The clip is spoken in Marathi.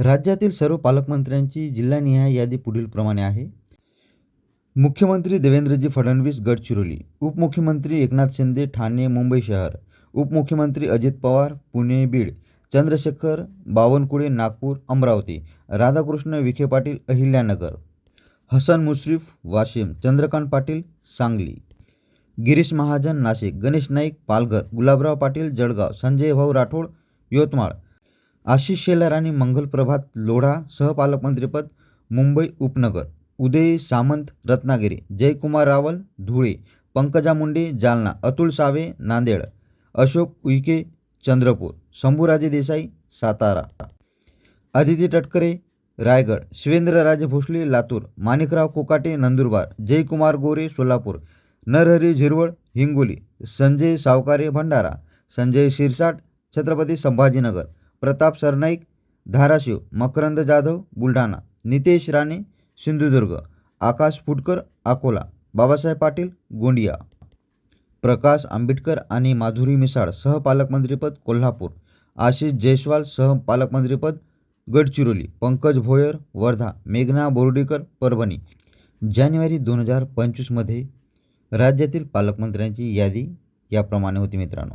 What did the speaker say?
राज्यातील सर्व पालकमंत्र्यांची जिल्हानिहाय यादी पुढीलप्रमाणे आहे. मुख्यमंत्री देवेंद्रजी फडणवीस गडचिरोली उपमुख्यमंत्री एकनाथ शिंदे ठाणे मुंबई शहर उपमुख्यमंत्री अजित पवार पुणे बीड चंद्रशेखर बावनकुळे नागपूर अमरावती राधाकृष्ण विखे पाटील अहिल्यानगर हसन मुश्रीफ वाशिम चंद्रकांत पाटील सांगली गिरीश महाजन नाशिक गणेश नाईक पालघर गुलाबराव पाटील जळगाव संजय भाऊ राठोड यवतमाळ आशिष शेलार आणि मंगल प्रभात लोढा सहपालकमंत्रीपद मुंबई उपनगर. उदय सामंत रत्नागिरी. जयकुमार रावल धुळे. पंकजा मुंडे जालना. अतुल सावे नांदेड. अशोक उईके चंद्रपूर. शंभूराजे देसाई सातारा. आदिती टटकरे रायगड. शिवेंद्रराजे भोसले लातूर. माणिकराव कोकाटे नंदुरबार. जयकुमार गोरे सोलापूर. नरहरी झिरवळ हिंगोली. संजय सावकारे भंडारा. संजय शिरसाट छत्रपती संभाजीनगर. प्रताप सरनाईक धाराशिव मकरंद जाधव बुलढाणा नितेश राणे सिंधुदुर्ग आकाश फुटकर अकोला बाबासाहेब पाटील गोंदिया. प्रकाश आंबेडकर आणि माधुरी मिसाळ सहपालकमंत्रीपद कोल्हापूर. आशिष जयस्वाल सहपालकमंत्रीपद गडचिरोली पंकज भोयर वर्धा मेघना बोर्डीकर परभणी. जानेवारी दोन हजार पंचवीसमध्ये राज्यातील पालकमंत्र्यांची यादी याप्रमाणे होती मित्रांनो.